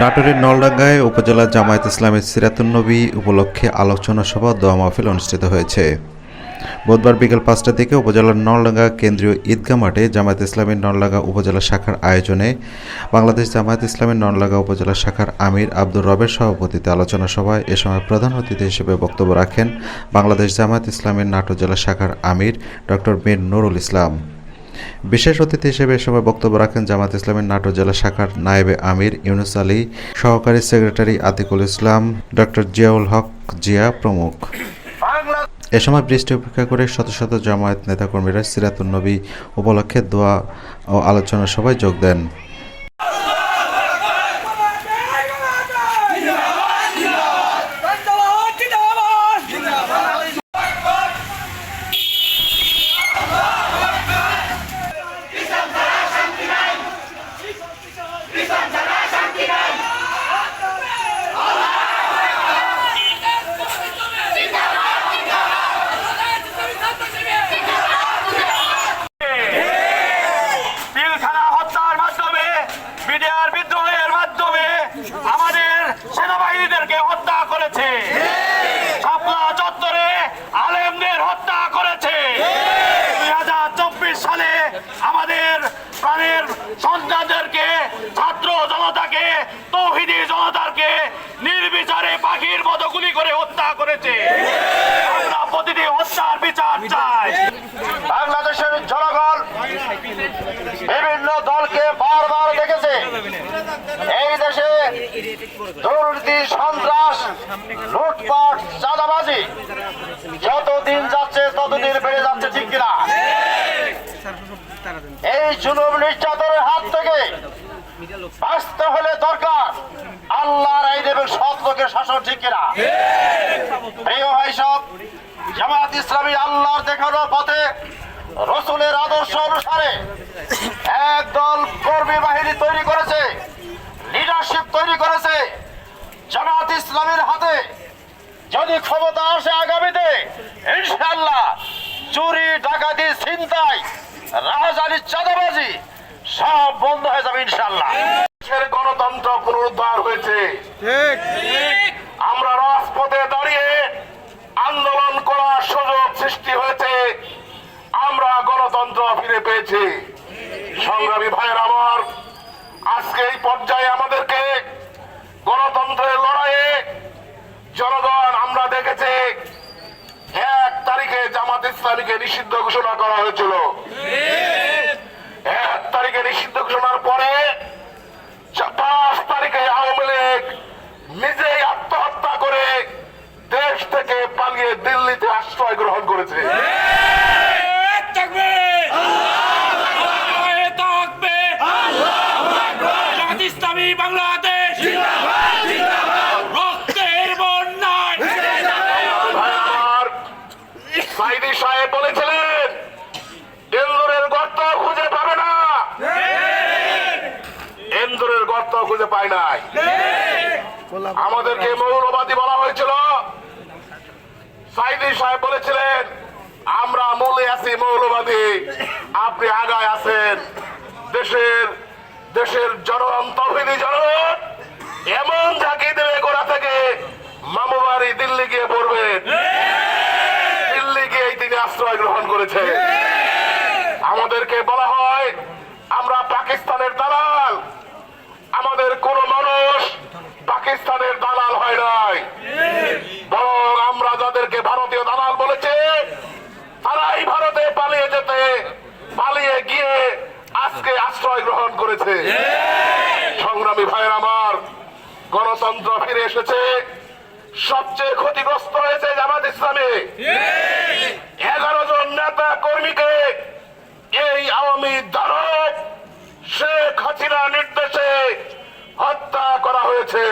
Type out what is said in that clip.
নাটোরের নলডাঙ্গায় উপজেলা জামায়াত ইসলামের সিরাতুন্নবী উপলক্ষে আলোচনা সভা দোয়া মাহফিল অনুষ্ঠিত হয়েছে। বুধবার বিকেল পাঁচটার দিকে উপজেলার নলডাঙ্গা কেন্দ্রীয় ঈদগাহ মাঠে জামায়াত ইসলামের নলডাঙ্গা উপজেলা শাখার আয়োজনে বাংলাদেশ জামায়াত ইসলামের নলডাঙ্গা উপজেলা শাখার আমির আব্দুর রবের সভাপতিতে আলোচনা সভায় এ সময় প্রধান অতিথি হিসেবে বক্তব্য রাখেন বাংলাদেশ জামায়াত ইসলামের নাটোর জেলা শাখার আমির ডক্টর মীর নুরুল ইসলাম। বিশেষ অতিথি হিসেবে এ সময় বক্তব্য রাখেন জামাত ইসলামের নাটোর জেলা শাখার নায়েবে আমির ইউনুস আলী, সহকারী সেক্রেটারি আতিকুল ইসলাম, ডক্টর জিয়াউল হক জিয়া প্রমুখ। এ সময় বৃষ্টি উপেক্ষা করে শত শত জামায়াত নেতাকর্মীরা সিরাতুন নবী উপলক্ষে দোয়া ও আলোচনা সভায় যোগ দেন। হত্যা করেছে। শাপলা চত্বরে আলেমদের হত্যা করেছে। দুই হাজার চব্বিশ সালে আমাদের প্রাণের সন্তানদেরকে ছাত্র জনতাকে তৌহিদি জনতাকে নির্বিচারে পাখির মতো গুলি করে হত্যা করেছে। দুর্নীতি সন্ত্রাস, লুটপাট, চাঁদাবাজি, যতদিন যাচ্ছে ততদিন বেড়ে যাচ্ছে, ঠিক কিনা? এই জুলুম নির্যাতনের হাত থেকে বাঁচতে হলে দরকার আল্লাহর এবং সৎ লোকের শাসন, ঠিক কিনা? প্রিয় ভাই সব জামাত ইসলামী আল্লাহর দেখানো পথে রসুলের আদর্শ অনুসারে ইসলামের হাতে যদি ক্ষমতা আসে আগামীতে ইনশাআল্লাহ চুরি ডাকাতি ছিনতাই রাহাজানি চাঁদাবাজি সব বন্ধ হয়ে যাবে ইনশাআল্লাহ। দেশের গণতন্ত্র পুনরুদ্ধার হয়েছে। আমরা রাজপথে দাঁড়িয়ে আন্দোলন করার সুযোগ সৃষ্টি হয়েছে। আমরা গণতন্ত্র ফিরে পেয়েছি। সংগ্রামী ভাইয়ের আমার আজকে এই পর্যায়ে আমাদেরকে গণতন্ত্রের লড়াইয়ে জনগণ আমরা দেখেছি এক তারিখে ইসলামীকে নিষিদ্ধ ঘোষণা করা হয়েছিল। এক তারিখে নিষিদ্ধ ঘোষণার পরে পাঁচ তারিখে আওয়ামী লীগ নিজেই আত্মহত্যা করে দেশ থেকে পালিয়ে দিল্লিতে আশ্রয় গ্রহণ করেছে। বাংলাদেশ সাইদি সাহেব বলেছিলেন, এন্দুরের গর্ত খুঁজে পাবে না। এন্দুরের গর্ত খুঁজে পায় নাই। আমাদেরকে মৌলবাদী বলা হয়েছিল। সাইদি সাহেব বলেছিলেন, আমরা মূলে আছি মৌলবাদী, আপনি আগায় আছেন। দেশের দেশের জনগণ তহিনী জনগণ, এমন ঝাঁকি দেবে গোড়া থেকে মামুবাড়ি দিল্লি গিয়ে পড়বেন। আশ্রয় গ্রহণ করেছে। আমাদেরকে বলা হয়, আমরা পাকিস্তানের দালাল। আমাদের কোন মানুষ পাকিস্তানের দালাল হয় নাই। বরং আমরা যাদেরকে ভারতীয় দালাল বলেছে, তারাই ভারতে পালিয়ে যেতে, পালিয়ে গিয়ে আজকে আশ্রয় গ্রহণ করেছে। সংগ্রামী ভাইয়ের আমার গণতন্ত্র ফিরে এসেছে। সবচেয়ে ক্ষতিগ্রস্ত হয়েছে জামাত ইসলামে। এগারো জন নেতা কর্মীকে এই আওয়ামী দানব শেখ হাসিনা নির্দেশে হত্যা করা হয়েছে।